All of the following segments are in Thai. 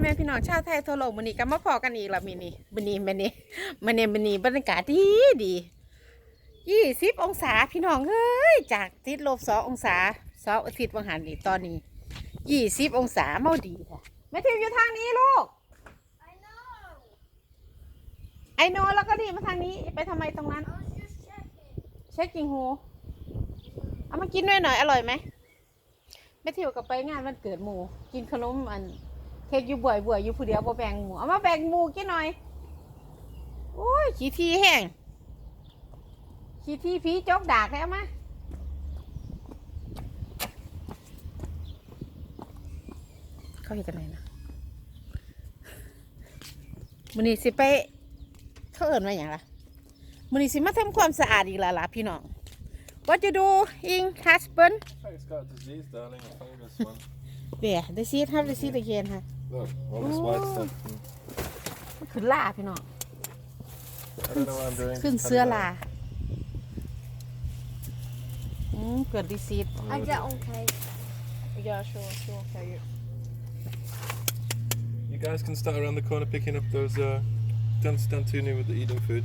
แม่พี่น้องชาวไทยทั่วโลกมื้อนี้ก็มาพอกันอีกแล้วมื้อนี้มื้อนี้มื้อนี้มื้อนี้มื้อนี้บรรยากาศดีดียี่สิบองศาพี่น้องเอ้ยจากติดลบสององศาเสาร์อาทิตย์วังหันนี่ตอนนี้ยี่สิบองศาเมาดีค่ะแม่ทิวอยู่ทางนี้ลูก I know. ไอโนแล้วก็ดีมาทางนี้ไปทำไมตรงนั้นเช็คกิงหูเอามากินด้วยหน่อยอร่อยไหมแม่ทิวกับไปงานวันเกิดหมูกินขนมอัน เค้กอยู่บ่อยบ่อยๆอยู่ผู้เดียวบ่แบ่งหมูเอามาแบ่งหมูกินหน่อยโอ้ยขี้ทีแห้งขี้ทีผีจกดากแล้วมาเขาเห็นอะไรนะมันนี่สิไปเขาเอินมาอย่างไรมือนี้สิมาทำความสะอาดอีกแล้วล่ะพี่น้อง What you do in husband Oh, it's got a disease, darling. A fungus one. Where the seed have the seed again ฮะ Look, all this white Ooh. stuff. Mm. มันขึ้นล่าพี่น้อง I don't know what I'm doing. ขึ้น Cut เสื้อ it out. ลาอืมเกิดดีซีด I get on cake. Yeah sure sure okay You guys can start around the corner picking up those. Uh, don't stand too near with the eating food.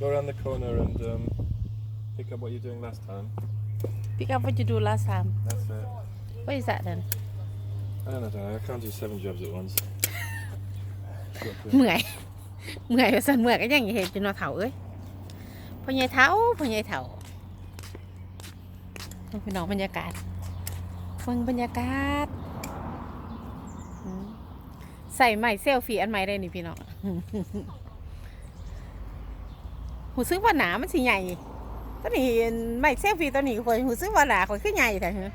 Go around the corner and um, pick up what you're doing last time. pick up what you do last time That's it. what is that then I don't know. I can't do seven jobs at once. Got to- เมื่อย เมื่อยว่าสันเมื่อยก็ยังเห็นจนนอเถาเอ้ยพ่อใหญ่เถาพ่อใหญ่เถาพี่น้องบรรยากาศฟังบรรยากาศ ใส่ใหม่เซลฟี่อันใหม่ได้นี่พี่น้องหูซึกว่าหนามันสิใหญ่ตอนนี้ใหม่เซลฟี่ตัวนี้คอยหูซึกว่าหนาคอยขึ้นใหญ่แต่เหรอ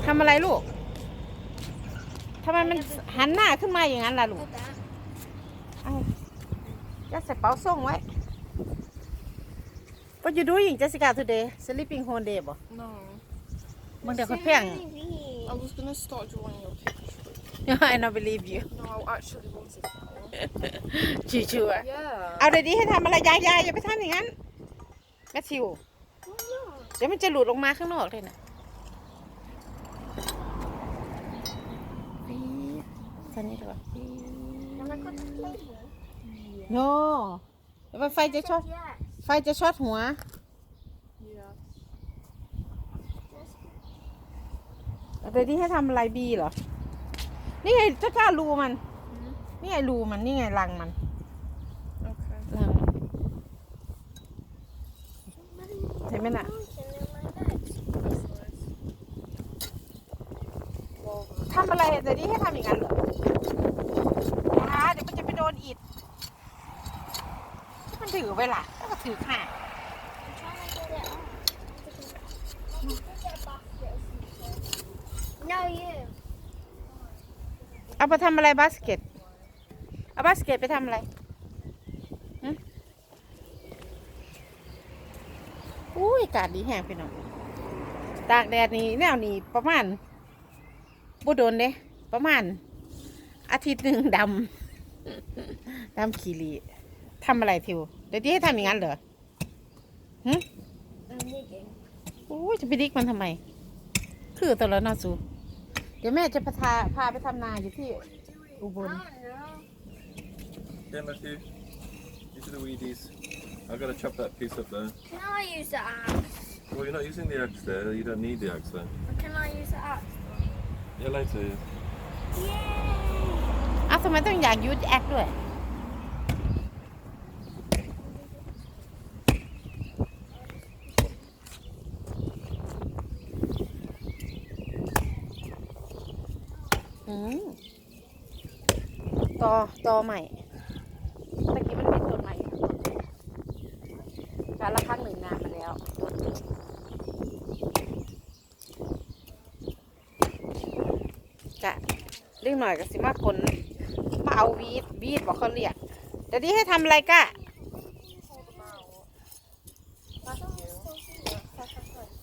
ทำอะไรลูกทำไมมันหันหน้าขึ้นมาอย่างนั้นล่ะลูก Like that. เอายัดใส่เป๋าส่งไว้ What you doing Jessica today sleeping whole day บ่ No, มึงเดี๋ยวเขา So เพ่ง many bees. I was gonna start drawing your picture. I don't believe you No, I actually wanted that. ชัวชัว Yeah. เอาเดี๋ยวนี้ให้ทำอะไรยายยายอย่าไปทำอย่างนั้นแมทธิว Why not? เดี๋ยวมันจะหลุดออกมาข้างนอกเลยนะปี๊ ดตอนนี้ดีกว่าปี๊ด Can I cut the cake here? โน่เดี๋ยวไฟจะช็อต Yes. ไฟจะช็อตหัว Yeah. เดี๋ยวนี้ให้ทำอะไรบีเหรอ นี่ไงเจ้ากล้ารูมัน นี่ไงรูมัน นี่ไงรังมัน Okay. รังมันเห็นไหมน่ะ ทำอะไรเดี๋ยวนี้ให้ทำอย่างนั้นเหรออ่าเดี๋ยวมันจะไปโดนอิดมัน ถือไว้ล่ะแล้วก็ถือข่า No, you. เอาไปทำอะไรบาสเกตเอาบาสเกตไปทำอะไรอุ้ยอากาศดีแห้งพี่น้องตากแดดนี่แนวนี้ประมาณบ่โดนเด้ประมาณ อาทิตย์หนึ่งดำ ดำขีรี ทำอะไรทิว เดี๋ยวที่ให้ทำอย่างนั้นเหรอ I'm digging. โอ้ยจะไปดิกมันทำไม คือตัวแล้วเนอสูเดี๋ยวแม่จะพาพาพาไปทำนาอยู่ที่อุบ I ล don't know. Yeah, Matthew. These are the weedies. I've got to chop that piece up there. Can I use the axe? Well, you're not using the axe there. You don't need the axe there. Or can I use the axe? Yeah, later. Yeah. Yay! อ้าวทำไมต้องอยากยูดแอคด้วย ต่อต่อใหม่ตะกี้มันเป็นต้นใหม่การละครั้งหนึ่งนานมาแล้วกะเรื่องหน่อยก็สิมาคนมาเอาวีดวีดบอกเขาเรียกเดี๋ยวนี้ให้ทำอะไรกะ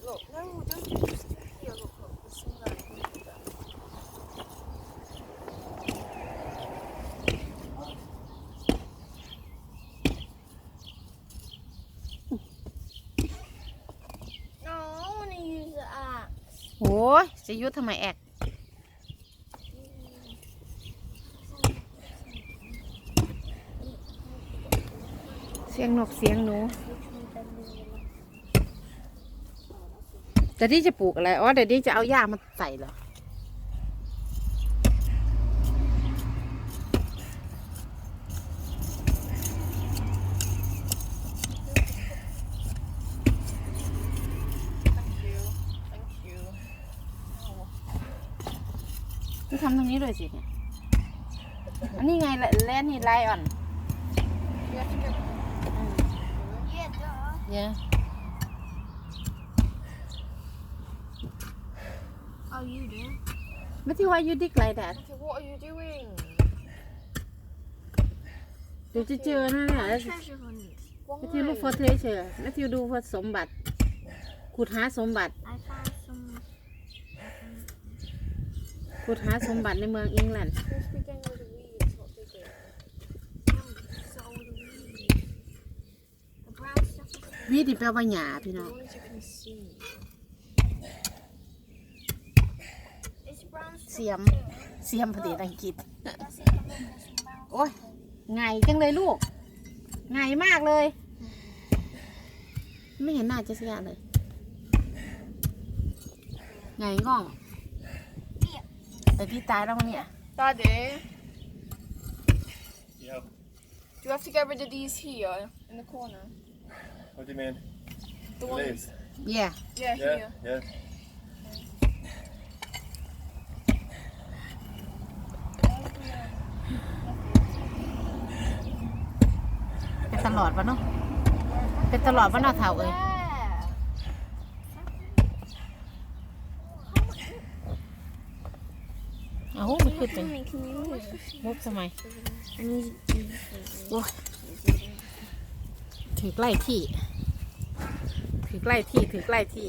Look, no, don't do this here. Look, look, this one there. you can do that. No, I want to use the axe. โอ้ อ้ย จะยุดทำไมแอกเสียงนกเสียงหนู แต่ที่จะปลูกอะไร อ๋อเดี๋ยวนี้จะเอาหญ้ามาใส่เหรอ ที่ทำตรงนี้เลยสิเนี่ยอันนี้ไงแลแลนนี่ไลออน you have to get Yeah, duh. เยอะ Oh, you do? ไม่ที่ว่ายูดิกไรแดด okay what are you doing เดี๋ยวจะเจอนะเนี่ย Treasure hunt. แมทธิวลูกฟอร์เทเชอร์แมทธิวดูว่าสมบัติขุดหาสมบัติ I found some. ขุดหาสมบัติในเมืองอังกฤษ supposed to be getting rid of weeds what they do So the weed. The brown stuff is วีดิแปลว่าหยาพี่น้อง as long as you can see it's brown stuff. เสียม เสียมภาษาอังกฤษ That's it. There's some brown โอ้ยไงจังเลยลูกไงมากเลย ไม่เห็นหน้าเจสยาเลยไงง่อง แต่ที่ตายแล้วมั้งเนี่ย Daddy Yeah. do you have to get rid of these here in the corner What do you mean? the ones Leaves? yeah yeah Yeah, here yeah. เป็นตลอดวะเนาะเป็นตลอดวะเนาะเท่าเอ้ย เอามันขึ้นไปมุกทำไม I need these. โอ้ถือใกล้ที่ ถือใกล้ที่ ถือใกล้ที่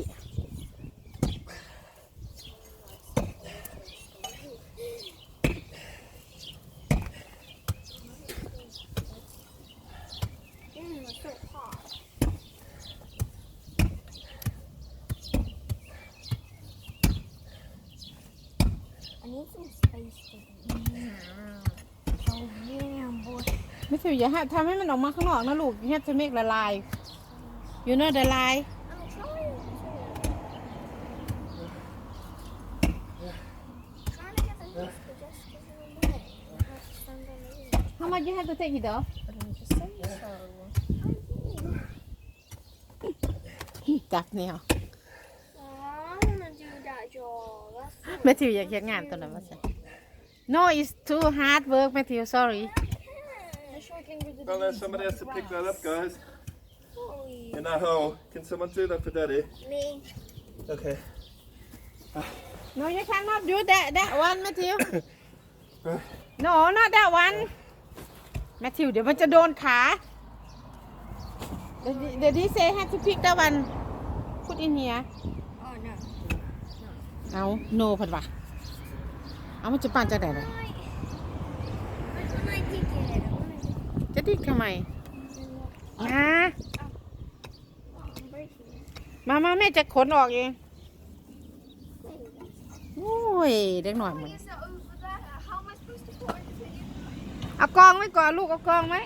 Mm, it's so hot. I need some space for them. Oh yeah, boy. ไม่ถืออย่าให้ทำให้มันออกมาข้างนอกนะลูกอย่าจะเมกละลายอยู่เนอะละลาย I'm trying to. Trying to get the leaves, but just because of the way. I have to stand on the leaves. How much you have to take it off I didn't just say so จับแนว Aw, I wanna do that job. That's แมทธิวอยากเขียนงานตัวนั้นมาใช่ No it's too hard work แมทธิว sorry I'm struggling with the Well, then leaves somebody and has to the pick that up, grass. guys. Sorry. In that hole. Can someone do that for Daddy? Me. Okay. No you cannot do that that one แมทธิว No not that one แมทธิวเดี๋ยวมันจะโดนขาเดี๋ยวเดี๋ยวดีเซ have to pick that one put in here Oh no. เอาโนพัดวะเอามันจะปั่นจะกไหนล่จะดิ้นทำไมฮะมามาแม่จะขนออกเองโอ้ยเด็กหน่อยมึงเอากองไว้ก่อนลูกเอากองไหม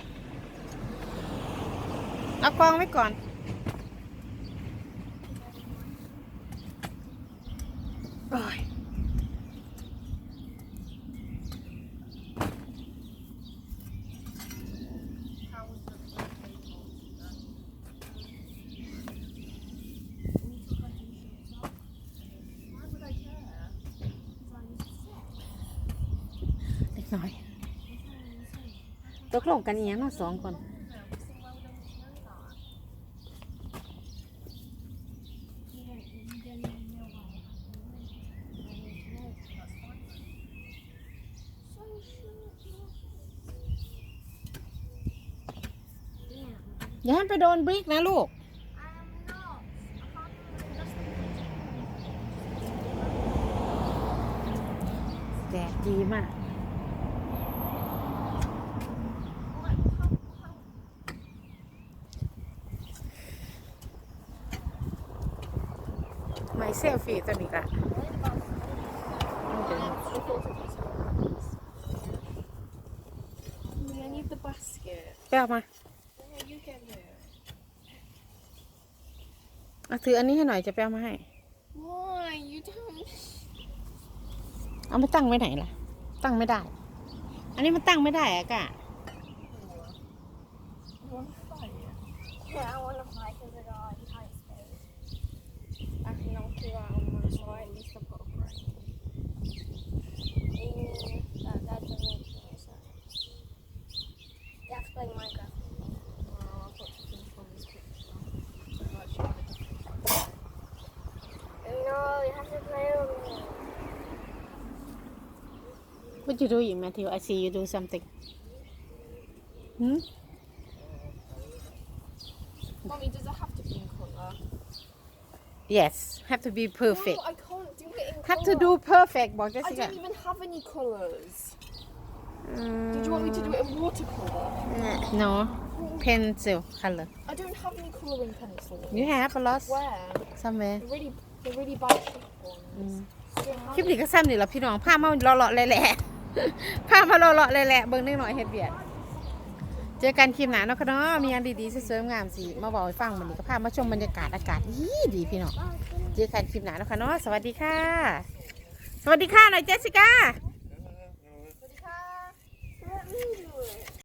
เอากองไว้ก่อน โอ้ยเด็ก หน่อย ตกลงกันอีหยังเนาะสองคนอย่าให้ไปโดนบริกนะลูก แดดดีมาก ซลฟี่ตัวนี้ละไปเอามาเอาถืออันนี้ให้หน่อยจะไปเอามาให้ Why you don't เอามาตั้งไว้ไหนล่ะ ตั้งไม่ได้ อันนี้มันตั้งไม่ได้อะกะ can knock you out on my side. At least I've got a break. Mm, that, that doesn't make any sense. That's playing Minecraft. Oh, I've got to finish on this picture. I'm actually on a different side. No, you have to play with me. What you doing Matthew I see you do something hmm Mommy, does it have to be in colour? Yes have to be perfect No, I can't do it in have to colour. do perfect บอกเจส I สิกะ don't even have any colours. Did you want me to do it in watercolour? no pencil color I don't have any colouring pencils. you have a lot Where? somewhere They're really, they're really bad cheap ones. คลิปนี้ก็ซ้ำนี่แหละพี่น้องพามาเลาะๆแหละๆพามาเลาะๆแหละๆเบิ่งนิดหน่อยเฮ็ดเบียด เจอกันคลิปหนาเนาะค่ะเนาะมีงานดีๆสวยๆงามสิมาบอกให้ฟังมันนี้ก็พามาชมบรรยากาศอากาศดีดีพี่น้องเจอกันคลิปหนาเนาะค่ะเนาะสวัสดีค่ะ สวัสดีค่ะหน่อยเจสสิก้าสวัสดีค่ะ